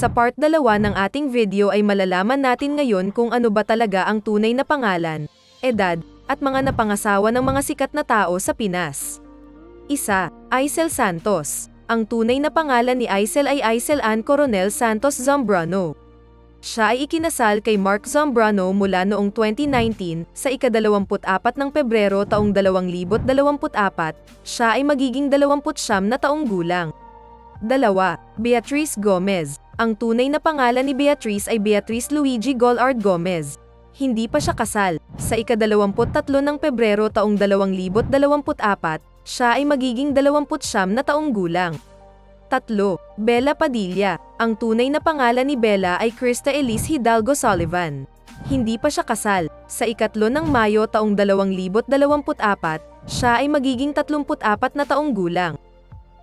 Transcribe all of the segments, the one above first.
Sa part 2 ng ating video ay malalaman natin ngayon kung ano ba talaga ang tunay na pangalan, edad, at mga napangasawa ng mga sikat na tao sa Pinas. Isa, Aisel Santos. Ang tunay na pangalan ni Aisel ay Aisel Ann Coronel Santos Zambrano. Siya ay ikinasal kay Mark Zambrano mula noong 2019 sa ika-24 ng Pebrero taong 2024. Siya ay magiging 29 na taong gulang. Dalawa, Beatrice Gomez. Ang tunay na pangalan ni Beatrice ay Beatrice Luigi Golard Gomez. Hindi pa siya kasal. Sa ika-23 ng Pebrero taong 2024, siya ay magiging 29 na taong gulang. Tatlo, Bella Padilla. Ang tunay na pangalan ni Bella ay Krista Elise Hidalgo Sullivan. Hindi pa siya kasal. Sa ikatlo ng Mayo taong 2024, siya ay magiging 34 na taong gulang.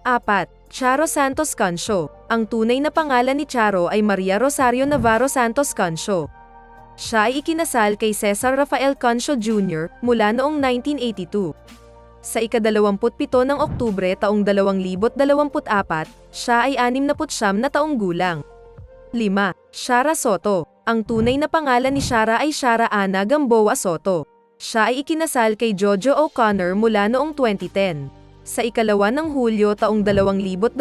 Apat, Charo Santos Cancio. Ang tunay na pangalan ni Charo ay Maria Rosario Navarro Santos Cancio. Siya ay ikinasal kay Cesar Rafael Cancio Jr. mula noong 1982. Sa ika-27 ng Oktubre taong 2024, siya ay 69 na taong gulang. 5. Shara Soto. Ang tunay na pangalan ni Shara ay Shara Ana Gamboa Soto. Siya ay ikinasal kay Jojo O'Connor mula noong 2010. Sa ikalawa ng Hulyo taong 2024,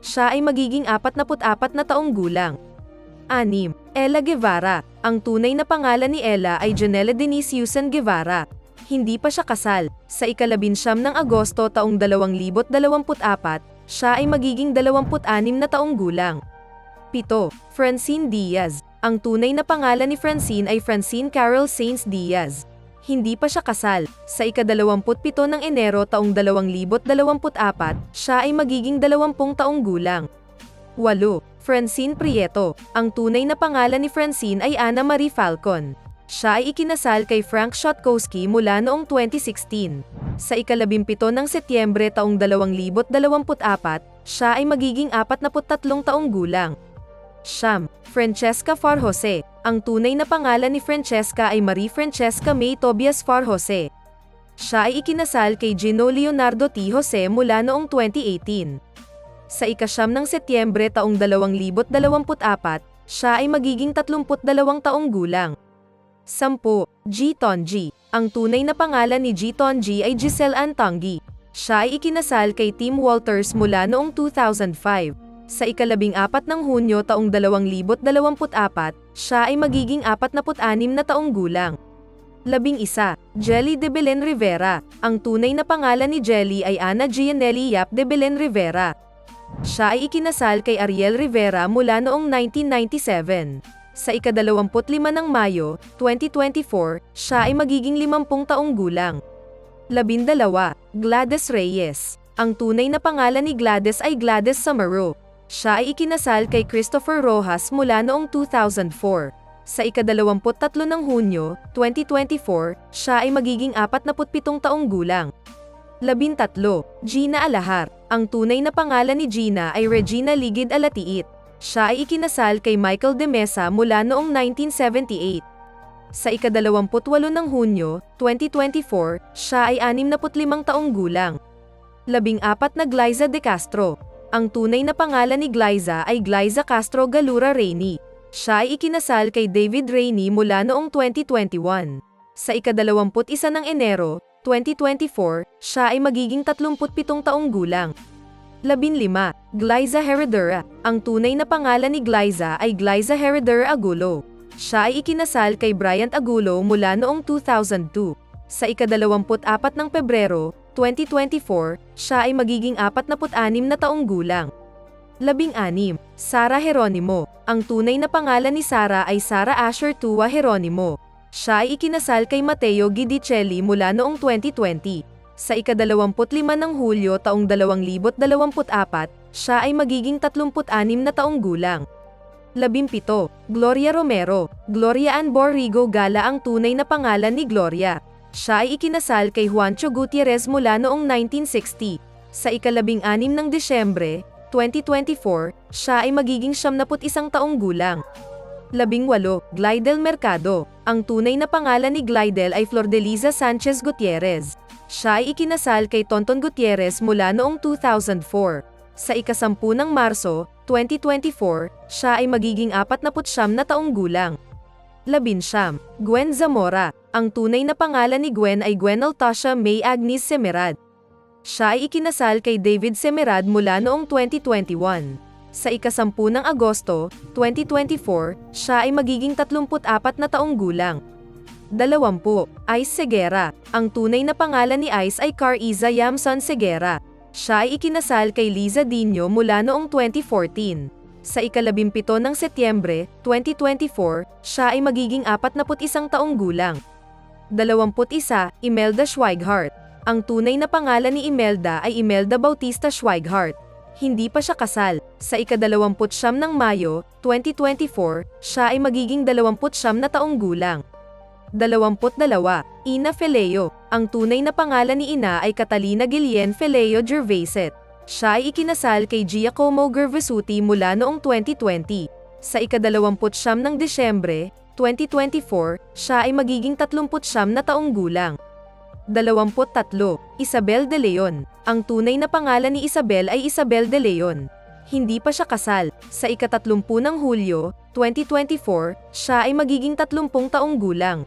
siya ay magiging 44 na taong gulang. 6. Ella Guevara. Ang tunay na pangalan ni Ella ay Janela Denise Yusen Guevara. Hindi pa siya kasal. Sa ikalabinsyam ng Agosto taong 2024, siya ay magiging 26 na taong gulang. 7. Francine Diaz. Ang tunay na pangalan ni Francine ay Francine Carol Saints Diaz. Hindi pa siya kasal. Sa ika-27 ng Enero taong 2024, siya ay magiging 20 taong gulang. 8. Francine Prieto. Ang tunay na pangalan ni Francine ay Ana Marie Falcon. Siya ay ikinasal kay Frank Shotkowski mula noong 2016. Sa ikalabimpito ng Setyembre taong 2024, siya ay magiging 43 taong gulang. Siyam, Francesca Farjose. Ang tunay na pangalan ni Francesca ay Marie Francesca May Tobias Farjose. Siya ay ikinasal kay Gino Leonardo T. Jose mula noong 2018. Sa ikasyam ng Setyembre taong 2024, siya ay magiging 32 taong gulang. 10. G. Tonji. Ang tunay na pangalan ni G. Tonji ay Giselle Antongi. Siya ay ikinasal kay Tim Walters mula noong 2005. Sa ikalabing apat ng Hunyo taong 2024, siya ay magiging 46 na taong gulang. Labing isa, Jelly de Belen Rivera. Ang tunay na pangalan ni Jelly ay Ana Gianelli Yap de Belen Rivera. Siya ay ikinasal kay Ariel Rivera mula noong 1997. Sa ikadalawamput-lima ng Mayo, 2024, siya ay magiging limampung taong gulang. Labindalawa, Gladys Reyes. Ang tunay na pangalan ni Gladys ay Gladys Samaro. Siya ay ikinasal kay Christopher Rojas mula noong 2004. Sa ikadalawamput tatlo ng Hunyo, 2024, siya ay magiging 47 taong gulang. Labintatlo, Gina Alahar. Ang tunay na pangalan ni Gina ay Regina Ligid Alatiit. Siya ay ikinasal kay Michael de Mesa mula noong 1978. Sa ikadalawamputwalo ng Hunyo, 2024, siya ay 65 taong gulang. Labing apat na Glyza de Castro. Ang tunay na pangalan ni Glyza ay Glyza Castro Galura Rainey. Siya ay ikinasal kay David Rainey mula noong 2021. Sa ikadalawamput isa ng Enero, 2024, siya ay magiging 37 taong gulang. 15. Glyza Heredera. Ang tunay na pangalan ni Glyza ay Glyza Heredera Agulo. Siya ay ikinasal kay Bryant Agulo mula noong 2002. Sa ikadalawamput-apat ng Pebrero, 2024, siya ay magiging 46 na taong gulang. 16. Sara Heronimo. Ang tunay na pangalan ni Sara ay Sara Asher Tua Heronimo. Siya ay ikinasal kay Matteo Guidicelli mula noong 2020. Sa ikadalawamput-lima ng Hulyo taong 2024, siya ay magiging 36 na taong gulang. 17. Gloria Romero. Gloria Ann Borrigo Gala ang tunay na pangalan ni Gloria. Siya ay ikinasal kay Juancho Gutierrez mula noong 1960. Sa ikalabing anim ng Desyembre, 2024, siya ay magiging 71 taong gulang. 18. Glidel Mercado. Ang tunay na pangalan ni Glidel ay Flordeliza Sanchez Gutierrez. Siya ay ikinasal kay Tonton Gutierrez mula noong 2004. Sa ikasampu ng Marso, 2024, siya ay magiging 49 na taong gulang. Labinsyam, Gwen Zamora. Ang tunay na pangalan ni Gwen ay Gwen Altasha May Agnes Semerad. Siya ay ikinasal kay David Semerad mula noong 2021. Sa ikasampu ng Agosto, 2024, siya ay magiging 34 na taong gulang. Dalawampu, Ice Segera. Ang tunay na pangalan ni Ice ay Cariza Yamson Segera. Siya ay ikinasal kay Liza Dino mula noong 2014. Sa ikalabimpito ng Setyembre, 2024, siya ay magiging 41 taong gulang. 21, Imelda Schweighardt. Ang tunay na pangalan ni Imelda ay Imelda Bautista Schweighardt. Hindi pa siya kasal. Sa ikadalawamput siyam ng Mayo, 2024, siya ay magiging dalawamput siyam na taong gulang. 22. Ina Feleo. Ang tunay na pangalan ni Ina ay Catalina Guillen Feleo Gervaiset. Siya ay ikinasal kay Giacomo Gervasuti mula noong 2020. Sa ikadalawamput siyam ng Desyembre, 2024, siya ay magiging 39 na taong gulang. 23. Isabel de Leon. Ang tunay na pangalan ni Isabel ay Isabel de Leon. Hindi pa siya kasal. Sa ikatatlumpu ng Hulyo, 2024, siya ay magiging 30 taong gulang.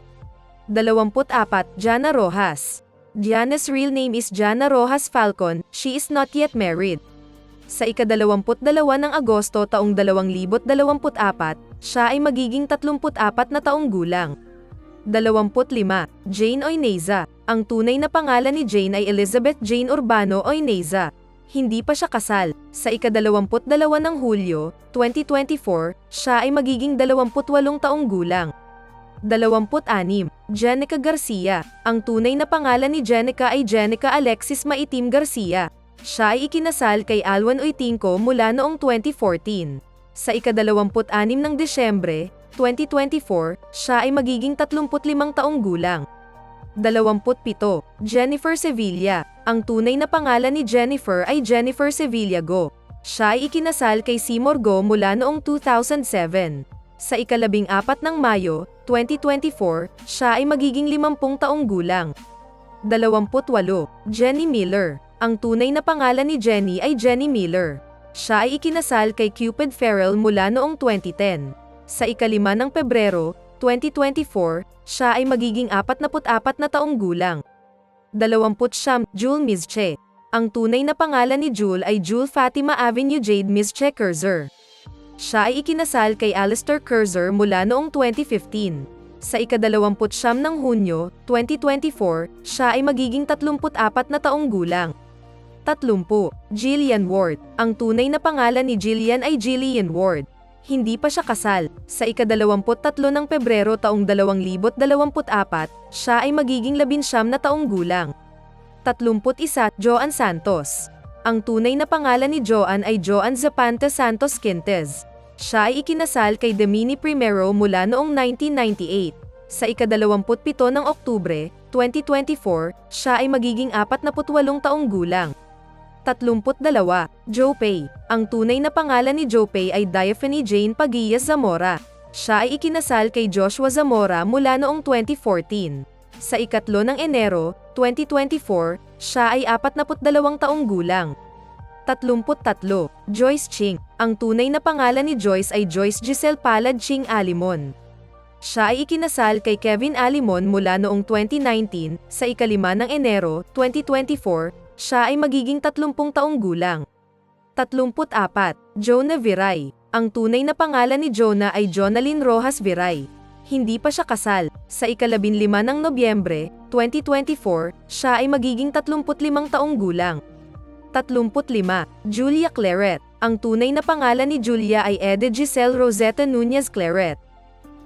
24. Jana Rojas. Diana's real name is Jana Rojas Falcon, she is not yet married. Sa ikadalawamput dalawa ng Agosto taong 2024, siya ay magiging 34 na taong gulang. 25. Jane Oineza. Ang tunay na pangalan ni Jane ay Elizabeth Jane Urbano Oineza. Hindi pa siya kasal. Sa ikadalawamput dalawa ng Hulyo, 2024, siya ay magiging 28 taong gulang. 26. Jenica Garcia. Ang tunay na pangalan ni Jenica ay Jenica Alexis Maitim Garcia. Siya ay ikinasal kay Alwan Oitinco mula noong 2014. Sa ikadalawamput-anim ng Desyembre, 2024, siya ay magiging 35 taong gulang. 27. Jennifer Sevilla. Ang tunay na pangalan ni Jennifer ay Jennifer Sevilla Go. Siya ay ikinasal kay Seymour Go mula noong 2007. Sa ikalabing apat ng Mayo, 2024, siya ay magiging 50 taong gulang. 28. Jenny Miller. Ang tunay na pangalan ni Jenny ay Jenny Miller. Siya ay ikinasal kay Cupid Farrell mula noong 2010. Sa ikalima ng Pebrero, 2024, siya ay magiging 44 na taong gulang. 20 Jule Mizche. Ang tunay na pangalan ni Jule ay Jule Fatima Avenue Jade Mizche Curzer. Siya ay ikinasal kay Alistair Curzer mula noong 2015. Sa ikadalawamput siyam ng Hunyo, 2024, siya ay magiging 34 na taong gulang. 30. Jillian Ward. Ang tunay na pangalan ni Jillian ay Jillian Ward. Hindi pa siya kasal. Sa ikadalawamput ng Pebrero taong 2024, siya ay magiging labinsyam na taong gulang. 31. Joan Santos. Ang tunay na pangalan ni Joan ay Joan Zapanta Santos Quintez. Siya ay ikinasal kay Demini Primero mula noong 1998. Sa ikadalawamput pito ng Oktubre, 2024, siya ay magiging 48 taong gulang. 32. Joe Pay. Ang tunay na pangalan ni Joe Pay ay Diaphane Jane Pagilla Zamora. Siya ay ikinasal kay Joshua Zamora mula noong 2014. Sa ikatlo ng Enero, 2024, siya ay 42 taong gulang. 33. Joyce Ching. Ang tunay na pangalan ni Joyce ay Joyce Giselle Palad Ching Alimon. Siya ay ikinasal kay Kevin Alimon mula noong 2019, sa ikalima ng Enero, 2024, siya ay magiging 30 taong gulang. 34. Jonah Viray. Ang tunay na pangalan ni Jonah ay Jonalyn Rojas Viray. Hindi pa siya kasal. Sa ikalabinlima ng Nobyembre, 2024, siya ay magiging 35 taong gulang. 35. Julia Claret. Ang tunay na pangalan ni Julia ay Ede Giselle Rosetta Nunez Claret.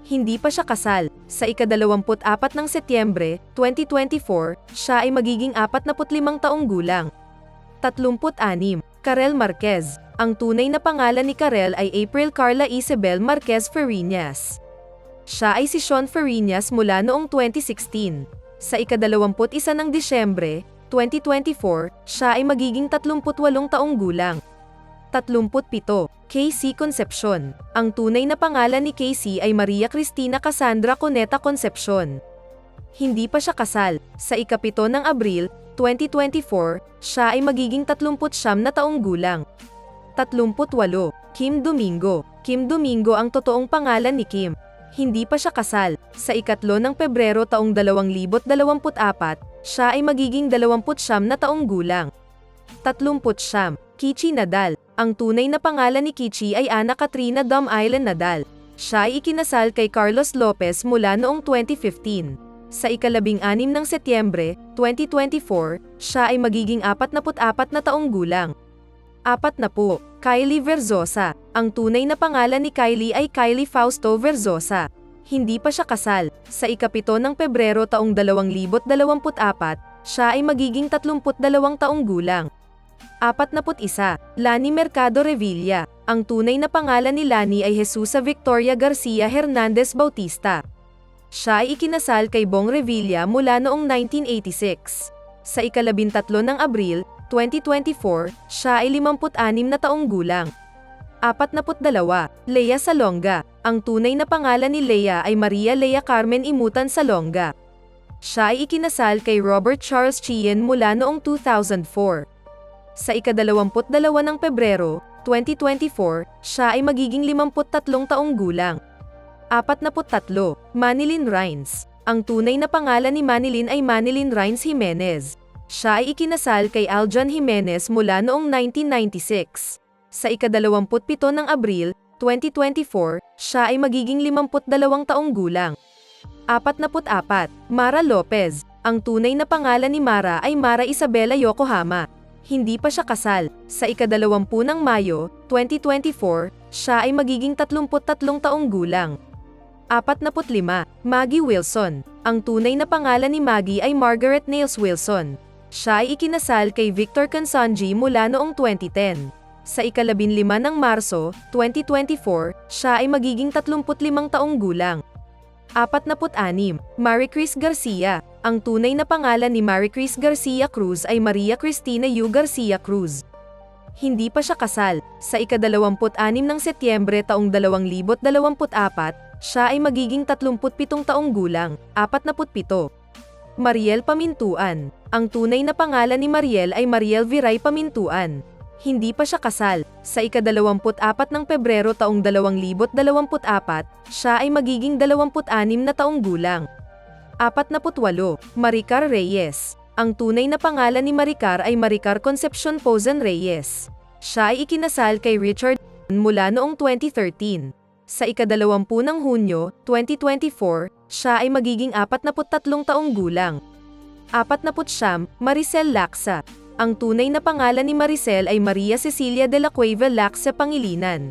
Hindi pa siya kasal. Sa ikadalawamput apat ng Setyembre, 2024, siya ay magiging 45 taong gulang. 36. Karel Marquez. Ang tunay na pangalan ni Karel ay April Carla Isabel Marquez Farinas. Siya ay si Sean Farinas mula noong 2016. Sa ikadalawamput isa ng Disyembre, 2024, siya ay magiging 38 taong gulang. 37. KC Concepcion. Ang tunay na pangalan ni KC ay Maria Cristina Cassandra Coneta Concepcion. Hindi pa siya kasal. Sa ikapito ng Abril, 2024, siya ay magiging 39 na taong gulang. 38. Kim Domingo. Kim Domingo ang totoong pangalan ni Kim. Hindi pa siya kasal. Sa ikatlo ng Pebrero taong 2024, siya ay magiging 29 na taong gulang. 30. Kichi Nadal. Ang tunay na pangalan ni Kichi ay Ana Katrina Dom Island Nadal. Siya ay ikinasal kay Carlos Lopez mula noong 2015. Sa ikalabing anim ng Setyembre, 2024, siya ay magiging 44 na taong gulang. Apat na po, Kylie Verzosa. Ang tunay na pangalan ni Kylie ay Kylie Fausto Verzosa. Hindi pa siya kasal. Sa ikapito ng Pebrero taong 2024, siya ay magiging 32 taong gulang. 41. Lani Mercado Revilla. Ang tunay na pangalan ni Lani ay Jesusa Victoria Garcia Hernandez Bautista. Siya ay ikinasal kay Bong Revilla mula noong 1986. Sa ikalabintatlo ng Abril, 2024, siya ay 56 na taong gulang. 42. Lea Salonga. Ang tunay na pangalan ni Lea ay Maria Lea Carmen Imutan Salonga. Siya ay ikinasal kay Robert Charles Chien mula noong 2004. Sa ikadalawamput dalawa ng Pebrero, 2024, siya ay magiging 53 taong gulang. 43. Manilyn Rines. Ang tunay na pangalan ni Manilyn ay Manilyn Rines Jimenez. Siya ay ikinasal kay Aljan Jimenez mula noong 1996. Sa ikadalawamput pito ng Abril, 2024, siya ay magiging 52 taong gulang. 44. Mara Lopez. Ang tunay na pangalan ni Mara ay Mara Isabela Yokohama. Hindi pa siya kasal. Sa ikadalawampu ng Mayo, 2024, siya ay magiging 33 taong gulang. 45. Maggie Wilson. Ang tunay na pangalan ni Maggie ay Margaret Nails Wilson. Siya ay ikinasal kay Victor Kansanji mula noong 2010. Sa ikalabinlima ng Marso, 2024, siya ay magiging 35 taong gulang. 46. Marie Chris Garcia. Ang tunay na pangalan ni Marie Chris Garcia Cruz ay Maria Cristina Yu Garcia Cruz. Hindi pa siya kasal. Sa ikadalawamput-anim ng Setyembre taong 2024, siya ay magiging 37 taong gulang, 47. Mariel Pamintuan. Ang tunay na pangalan ni Mariel ay Mariel Viray Pamintuan. Hindi pa siya kasal. Sa ikadalawamput-apat ng Pebrero taong 2024, siya ay magiging 26 na taong gulang. 48. Maricar Reyes. Ang tunay na pangalan ni Maricar ay Maricar Concepcion Pozan Reyes. Siya ay ikinasal kay Richard mula noong 2013. Sa ikadalawampu ng Hunyo, 2024, siya ay magiging 43 taong gulang. 49. Maricel Laksa. Ang tunay na pangalan ni Maricel ay Maria Cecilia de la Cueva Laksa Pangilinan.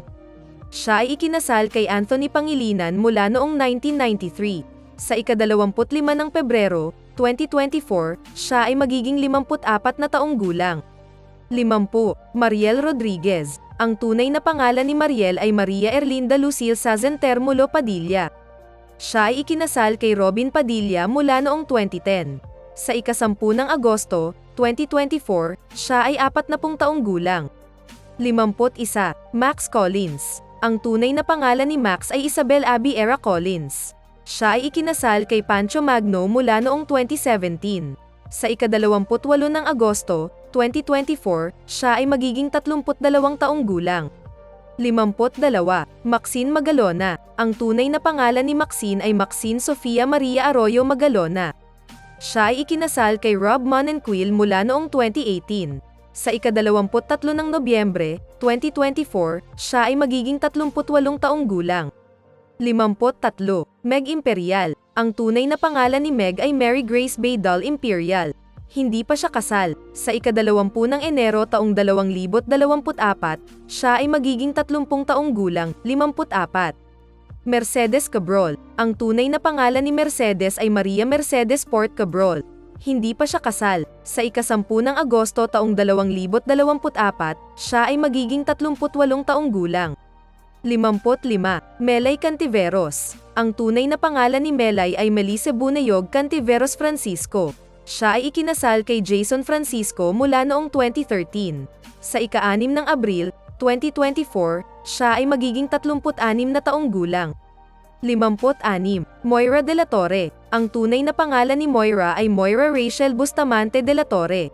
Siya ay ikinasal kay Anthony Pangilinan mula noong 1993. Sa ikadalawamput lima ng Pebrero, 2024, siya ay magiging 54 na taong gulang. 50. Mariel Rodriguez. Ang tunay na pangalan ni Mariel ay Maria Erlinda Lucille Sazen Termulo Padilla. Siya ay ikinasal kay Robin Padilla mula noong 2010. Sa ikasampu ng Agosto, 2024, siya ay 40 taong gulang. 51. Max Collins. Ang tunay na pangalan ni Max ay Isabel Abby Era Collins. Siya ay ikinasal kay Pancho Magno mula noong 2017. Sa ikadalawamputwalo ng Agosto, 2024, siya ay magiging 32 taong gulang. 52. Maxine Magalona. Ang tunay na pangalan ni Maxine ay Maxine Sofia Maria Arroyo Magalona. Siya ay ikinasal kay Rob Monenquil mula noong 2018. Sa ikadalawamput-tatlo ng Nobyembre, 2024, siya ay magiging 38 taong gulang. 53. Meg Imperial. Ang tunay na pangalan ni Meg ay Mary Grace Baydal Imperial. Hindi pa siya kasal. Sa ikadalawampu ng Enero taong 2024, siya ay magiging 30 taong gulang, 54. Mercedes Cabrol. Ang tunay na pangalan ni Mercedes ay Maria Mercedes Port Cabrol. Hindi pa siya kasal. Sa ikasampu ng Agosto taong 2024, siya ay magiging 38 taong gulang. 55. Melay Cantiveros. Ang tunay na pangalan ni Melay ay Melise Bunayog Cantiveros Francisco. Siya ay ikinasal kay Jason Francisco mula noong 2013. Sa ika-anim ng Abril, 2024, siya ay magiging 36 na taong gulang. 56. Moira de la Torre. Ang tunay na pangalan ni Moira ay Moira Rachel Bustamante de la Torre.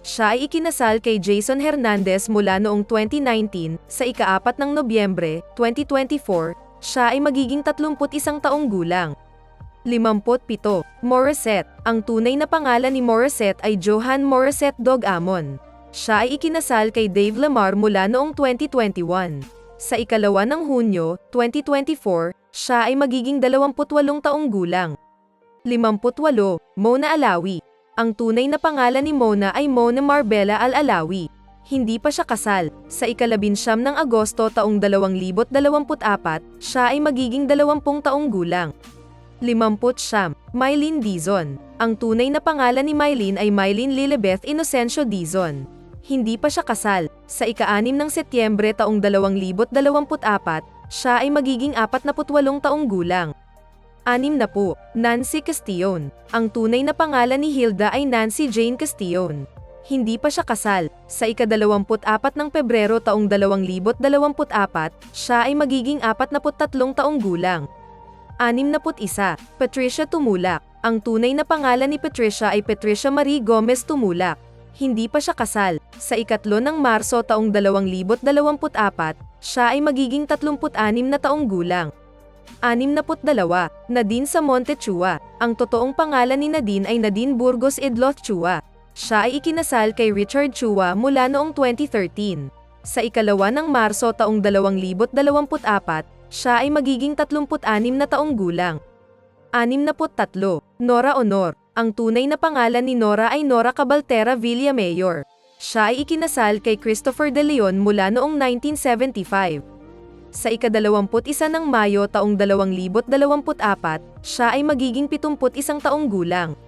Siya ay ikinasal kay Jason Hernandez mula noong 2019, sa ikaapat ng Nobyembre, 2024, siya ay magiging 31 taong gulang. 57. Morissette. Ang tunay na pangalan ni Morissette ay Johan Morissette Dog Amon. Siya ay ikinasal kay Dave Lamar mula noong 2021. Sa ikalawa ng Hunyo, 2024, siya ay magiging 28 taong gulang. 58. Mona Alawi. Ang tunay na pangalan ni Mona ay Mona Marbella Al-Alawi. Hindi pa siya kasal. Sa ikalabinsyam ng Agosto taong 2024, siya ay magiging 20 taong gulang. 50 siyam, Mylene Dizon. Ang tunay na pangalan ni Mylene ay Mylene Lilibeth Inocencio Dizon. Hindi pa siya kasal. Sa ika-6 ng Setyembre taong 2024, siya ay magiging 48 taong gulang. Anim na po, Nancy Castillon. Ang tunay na pangalan ni Hilda ay Nancy Jane Castillon. Hindi pa siya kasal. Sa ika-24 ng Pebrero taong 2024, siya ay magiging 43 taong gulang. 61. Patricia Tumulak. Ang tunay na pangalan ni Patricia ay Patricia Marie Gomez Tumulak. Hindi pa siya kasal. Sa ikatlo ng Marso taong 2024, siya ay magiging 36 na taong gulang. 62. Nadine sa Chua. Ang totoong pangalan ni Nadine ay Nadine Burgos Idloth Chua. Siya ay ikinasal kay Richard Chua mula noong 2013. Sa ikalawa ng Marso taong 2024, siya ay magiging 36 na taong gulang. 63. Nora Honor. Ang tunay na pangalan ni Nora ay Nora Cabaltera Villamayor. Siya ay ikinasal kay Christopher De Leon mula noong 1975. Sa ikadalawamput-isa ng Mayo taong 2024, siya ay magiging 71 taong gulang.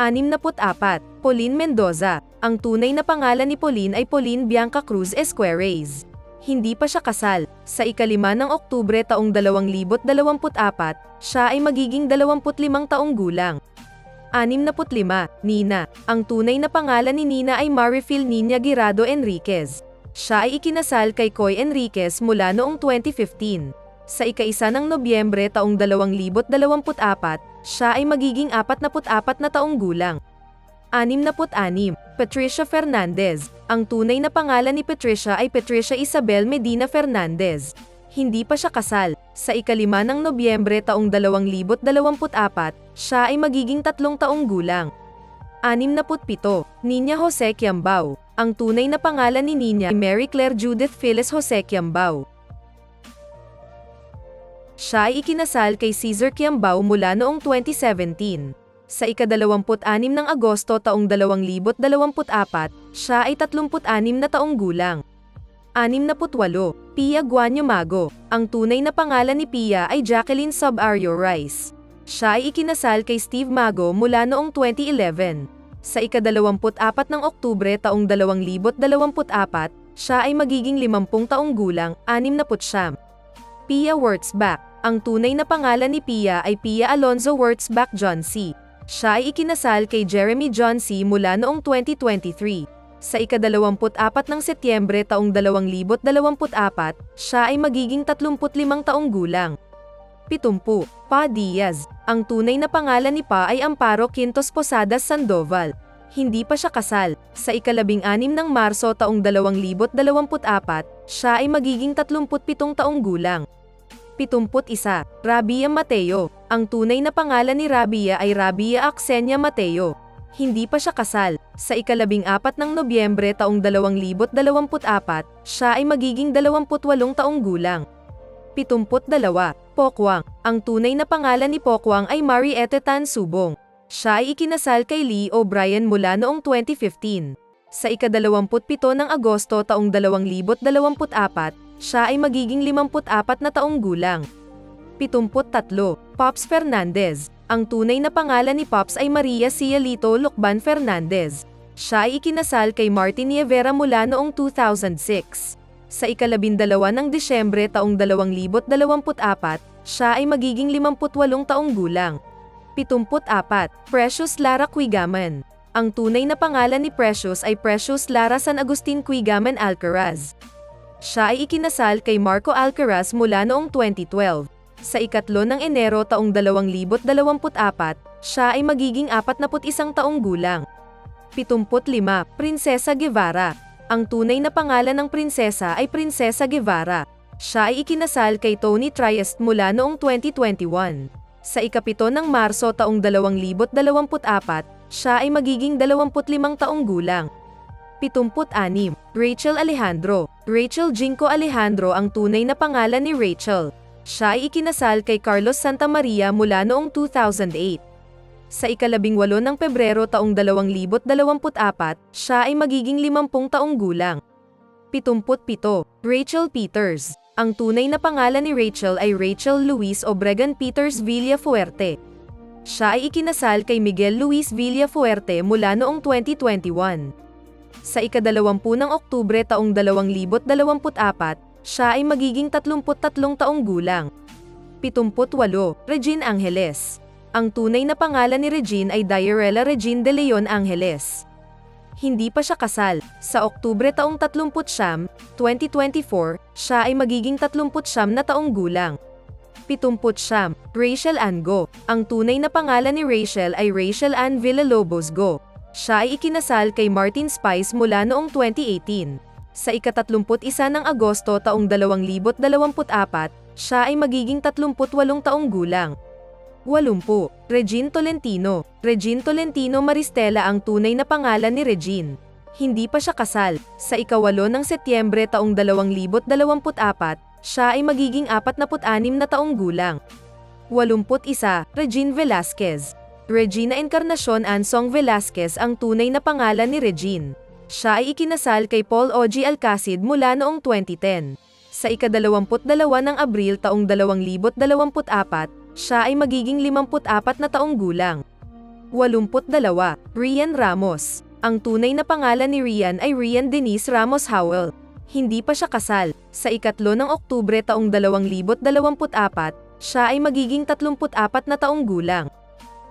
64. Pauline Mendoza. Ang tunay na pangalan ni Pauline ay Pauline Bianca Cruz Esquerez. Hindi pa siya kasal. Sa ikalima ng Oktubre taong 2024, siya ay magiging 25 taong gulang. 65. Nina. Ang tunay na pangalan ni Nina ay Marifil Nina Girado Enriquez. Siya ay ikinasal kay Coy Enriquez mula noong 2015. Sa ikaisa ng Nobyembre taong 2024, siya ay magiging 44 na taong gulang. 66. Patricia Fernandez. Ang tunay na pangalan ni Patricia ay Patricia Isabel Medina Fernandez. Hindi pa siya kasal. Sa ikalima ng Nobyembre taong 2024, siya ay magiging tatlong taong gulang. 67. Nina Jose Quiambao. Ang tunay na pangalan ni Nina ay Mary Claire Judith Phyllis Jose Quiambao. Siya ay ikinasal kay Caesar Quiambao mula noong 2017. Sa ikadalawamput-anim ng Agosto taong 2024, siya ay 36 na taong gulang. 68. Pia Guanyo Mago. Ang tunay na pangalan ni Pia ay Jacqueline Subario Rice. Siya ay ikinasal kay Steve Mago mula noong 2011. Sa ikadalawamput-apat ng Oktubre taong 2024, siya ay magiging 50 taong gulang, 69. Pia Wurtzbach. Ang tunay na pangalan ni Pia ay Pia Alonzo Wurtzbach John C. Siya ay ikinasal kay Jeremy John C. mula noong 2023. Sa ikadalawamput-apat ng Setyembre taong 2024, siya ay magiging 35 taong gulang. 70. Pa Diaz. Ang tunay na pangalan ni Pa ay Amparo Quintos Posadas Sandoval. Hindi pa siya kasal. Sa ikalabing-anim ng Marso taong 2024, siya ay magiging 37 taong gulang. 71. Rabia Mateo. Ang tunay na pangalan ni Rabia ay Rabia Aksenia Mateo. Hindi pa siya kasal. Sa ikalabing apat ng Nobyembre taong 2024, siya ay magiging 28 taong gulang. 72. Pokwang. Ang tunay na pangalan ni Pokwang ay Mariette Tan Subong. Siya ay ikinasal kay Lee O'Brien mula noong 2015. Sa ikadalawamput-pito ng Agosto taong 2024, siya ay magiging 54 na taong gulang. 73. Pops Fernandez. Ang tunay na pangalan ni Pops ay Maria Cielito Lucban Fernandez. Siya ay ikinasal kay Martin Nievera mula noong 2006. Sa ikalabindalawa ng Disyembre taong 2024, siya ay magiging 58 taong gulang. 74. Precious Lara Quigaman. Ang tunay na pangalan ni Precious ay Precious Lara San Agustin Quigaman Alcaraz. Siya ay ikinasal kay Marco Alcaraz mula noong 2012. Sa ikatlo ng Enero taong 2024, siya ay magiging 41 taong gulang. 75. Prinsesa Guevara. Ang tunay na pangalan ng prinsesa ay Prinsesa Guevara. Siya ay ikinasal kay Tony Triest mula noong 2021. Sa ikapito ng Marso taong 2024, siya ay magiging 25 taong gulang. 76. Rachel Alejandro. Rachel Jinko Alejandro ang tunay na pangalan ni Rachel. Siya ay ikinasal kay Carlos Santamaria mula noong 2008. Sa ikalabing walo ng Pebrero taong 2024, siya ay magiging 50 taong gulang. 77. Rachel Peters. Ang tunay na pangalan ni Rachel ay Rachel Luis Obregon Peters Villafuerte. Siya ay ikinasal kay Miguel Luis Villafuerte mula noong 2021. Sa ikadalawampu ng Oktubre taong 2024, siya ay magiging 33 taong gulang. 78. Regine Angeles. Ang tunay na pangalan ni Regine ay Diarella Regine de Leon Angeles. Hindi pa siya kasal. Sa Oktubre taong 30 siyam, 2024, siya ay magiging 30 siyam na taong gulang. 70 siyam, Rachel Ann Go. Ang tunay na pangalan ni Rachel ay Rachel Ann Villalobos Go. Siya ay ikinasal kay Martin Spice mula noong 2018. Sa ikatatlumput isa ng Agosto taong 2024, siya ay magiging 38 taong gulang. 80. Regine Tolentino. Regine Tolentino Maristela ang tunay na pangalan ni Regine. Hindi pa siya kasal. Sa ikawalo ng Setyembre taong 2024, siya ay magiging 46 na taong gulang. 81. Regine Velasquez. Regina Encarnacion Ansong Velasquez ang tunay na pangalan ni Regine. Siya ay ikinasal kay Paul Ogie Alcacid mula noong 2010. Sa ikadalawamput dalawa ng Abril taong 2024, siya ay magiging 54 na taong gulang. 82. Rian Ramos. Ang tunay na pangalan ni Rian ay Rian Denise Ramos Howell. Hindi pa siya kasal. Sa ikatlo ng Oktubre taong 2024, siya ay magiging 34 na taong gulang.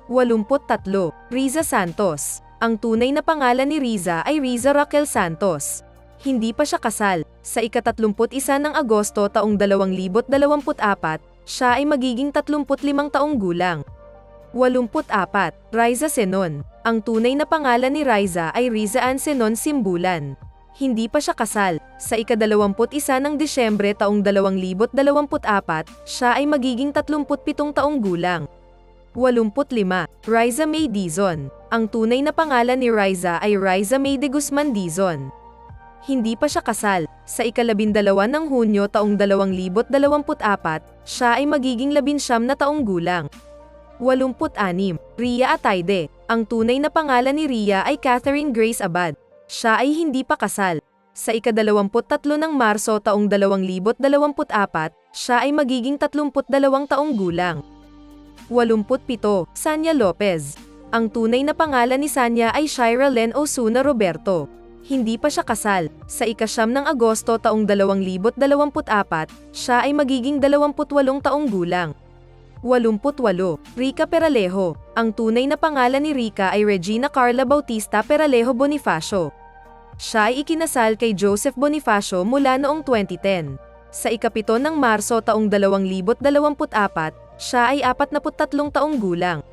83. Riza Santos. Ang tunay na pangalan ni Riza ay Riza Raquel Santos. Hindi pa siya kasal. Sa ikatatlumput isa ng Agosto taong 2024, siya ay magiging 35 taong gulang. 84. Riza Senon. Ang tunay na pangalan ni Riza ay Riza Ann Senon Simbulan. Hindi pa siya kasal. Sa ikadalawamput isa ng Disyembre taong 2024, siya ay magiging 37 taong gulang. 85. Riza May Dizon. Ang tunay na pangalan ni Riza ay Riza May de Guzman Dizon. Hindi pa siya kasal. Sa ikalabindalawa ng Hunyo taong 2024, siya ay magiging labinsyam na taong gulang. 86. Ria Atayde. Ang tunay na pangalan ni Ria ay Catherine Grace Abad. Siya ay hindi pa kasal. Sa ikadalawamput tatlo ng Marso taong 2024, siya ay magiging 32 taong gulang. 87. Sanya Lopez. Ang tunay na pangalan ni Sanya ay Shira Len Osuna Roberto. Hindi pa siya kasal. Sa ikasyam ng Agosto taong 2024, siya ay magiging 28 taong gulang. 88. Rica Peralejo. Ang tunay na pangalan ni Rica ay Regina Carla Bautista Peralejo Bonifacio. Siya ay ikinasal kay Joseph Bonifacio mula noong 2010. Sa ikapito ng Marso taong 2024, siya ay 43 taong gulang.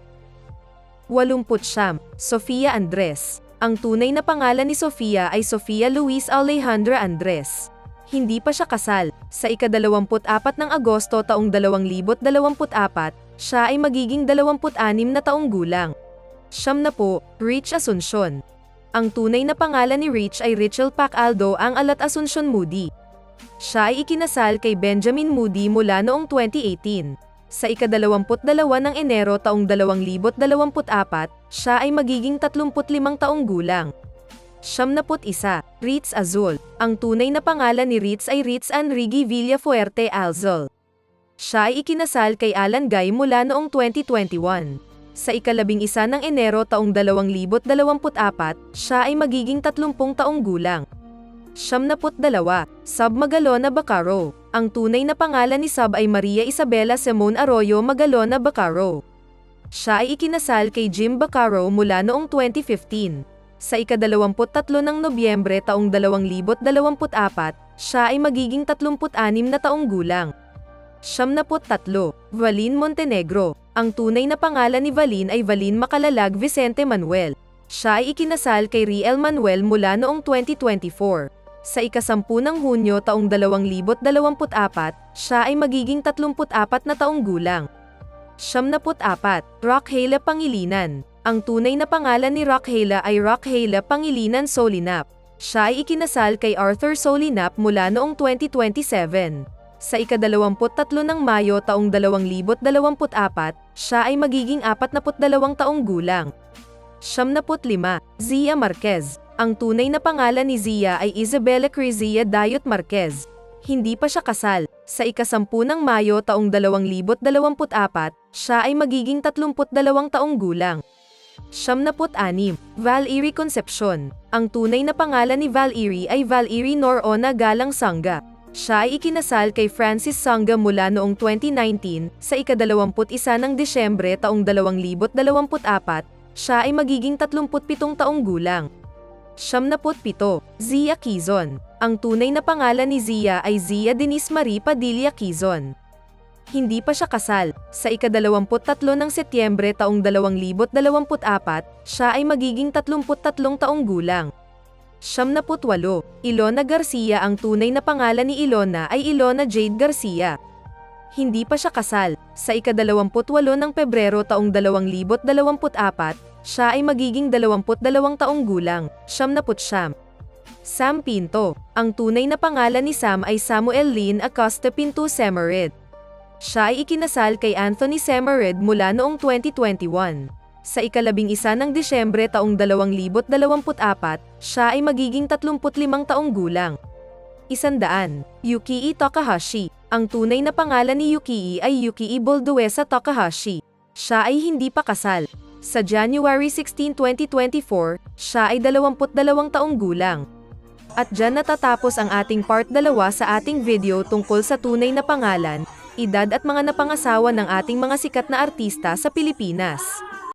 80. Sofia Andres. Ang tunay na pangalan ni Sofia ay Sofia Luis Alejandra Andres. Hindi pa siya kasal. Sa ikadalawamput apat ng Agosto taong 2024, siya ay magiging 26 na taong gulang. Siyam na po, Rich Asuncion. Ang tunay na pangalan ni Rich ay Richel Pacaldo ang alat Asuncion Moody. Siya ay ikinasal kay Benjamin Moody mula noong 2018. Sa ikadalawamput dalawa ng Enero taong 2024, siya ay magiging 35 taong gulang. Siyamnaput isa, Ritz Azul. Ang tunay na pangalan ni Ritz ay Ritz Enrique Villafuerte Alzol. Siya ay ikinasal kay Alan Guy mula noong 2021. Sa ikalabing isa ng Enero taong 2024, siya ay magiging 30 taong gulang. Siyamnaput dalawa, Sab Magalona Bacaro. Ang tunay na pangalan ni Sab ay Maria Isabela Simon Arroyo Magalona Bacaro. Siya ay ikinasal kay Jim Bacaro mula noong 2015. Sa ikadalawamput tatlo ng Nobyembre taong 2024, siya ay magiging 36 na taong gulang. Siyamnaput tatlo, Valin Montenegro. Ang tunay na pangalan ni Valin ay Valin Makalalag Vicente Manuel. Siya ay ikinasal kay Riel Manuel mula noong 2024. Sa ikasampu ng Hunyo taong 2024, siya ay magiging 34 na taong gulang. Siyamnaput apat, Rockhala Pangilinan. Ang tunay na pangalan ni Rockhala ay Rockhala Pangilinan Solinap. Siya ay ikinasal kay Arthur Solinap mula noong 2027. Sa ikadalawamput-tatlo ng Mayo taong 2024, siya ay magiging 42 taong gulang. Siyamnaput lima, Zia Marquez. Ang tunay na pangalan ni Zia ay Isabella Crizia Dayot Marquez. Hindi pa siya kasal. Sa ikasampu ng Mayo taong 2024, siya ay magiging 32 taong gulang. Siyamnaput anim, Val-Iri Concepcion. Ang tunay na pangalan ni Val-Iri ay Val-Iri Norona Galang Sangga. Siya ay ikinasal kay Francis Sangga mula noong 2019, sa ikadalawamput isa ng Disyembre taong 2024, siya ay magiging 37 taong gulang. Siyamnaput pito, Zia Quizon. Ang tunay na pangalan ni Zia ay Zia Denise Marie Padilla Quizon. Hindi pa siya kasal. Sa ikadalawamput-tatlo ng Setyembre taong 2024, siya ay magiging 33 taong gulang. Siyamnaput walo, Ilona Garcia Ang tunay na pangalan ni Ilona ay Ilona Jade Garcia. Hindi pa siya kasal. Sa ikadalawamput-walo ng Pebrero taong 2024, siya ay magiging 22 taong gulang, siyam. Sam Pinto. Ang tunay na pangalan ni Sam ay Samuel Lynn Acosta Pinto Semerid. Siya ay ikinasal kay Anthony Semerid mula noong 2021. Sa ikalabing isa ng Disyembre taong 2024, siya ay magiging 35 taong gulang. Isandaan, Yukii Takahashi. Ang tunay na pangalan ni Yukii ay Yukii Bolduesa Takahashi. Siya ay hindi pa kasal. Sa January 16, 2024, siya ay 22 taong gulang. At dyan natatapos ang ating part 2 sa ating video tungkol sa tunay na pangalan, edad at mga napangasawa ng ating mga sikat na artista sa Pilipinas.